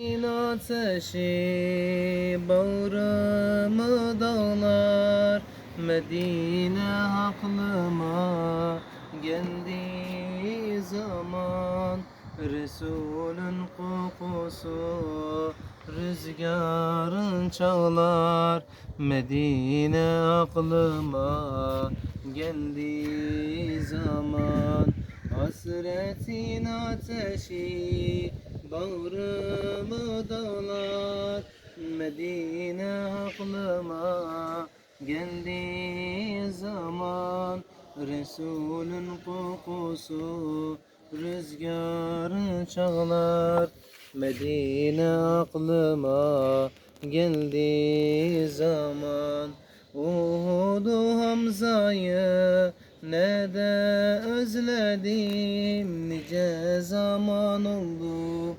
ateşi bağrımı dağlar Medine aklıma geldiği zaman Resulün kokusu rüzgarın çağlar Medine aklıma geldiği zaman Hasretin ateşi bağrımı dağlar Medine aklıma geldiği zaman Resulün kokusu rüzgarın çağlar Medine aklıma geldiği zaman Uhud'u Hamza'yı ne de özledim Nice zaman oldu.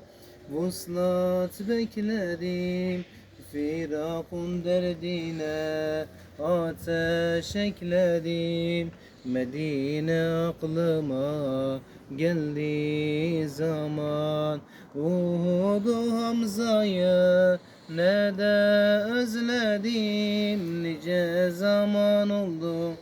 Vuslat bekledim Firakun derdine ateş ekledim. Medine aklıma geldiği zaman. Uhud'u Hamza'yı ne de özledim Nice zaman oldu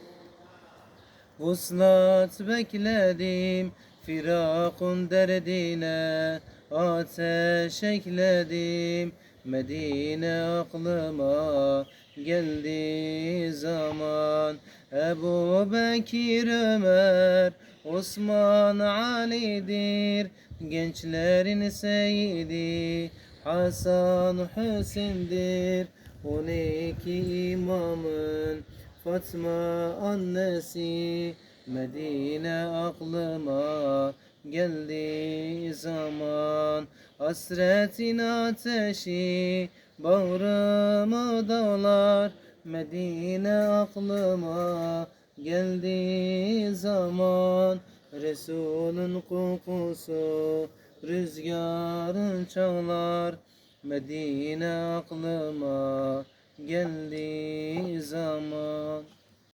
Vuslat bekledim Firakun derdine Ateş ekledim. Medine aklıma geldiği zaman Ebu Bekir Ömer Osman Ali'dir Gençlerin seyidi Hasan Hüseyin'dir. On iki imamın Fatma annesi Medine aklıma geldiği zaman. Hasretin ateşi bağrıma dağlar Medine aklıma geldiği zaman. Resulün kokusu rüzgarın çağlar Medine aklıma geldiği zaman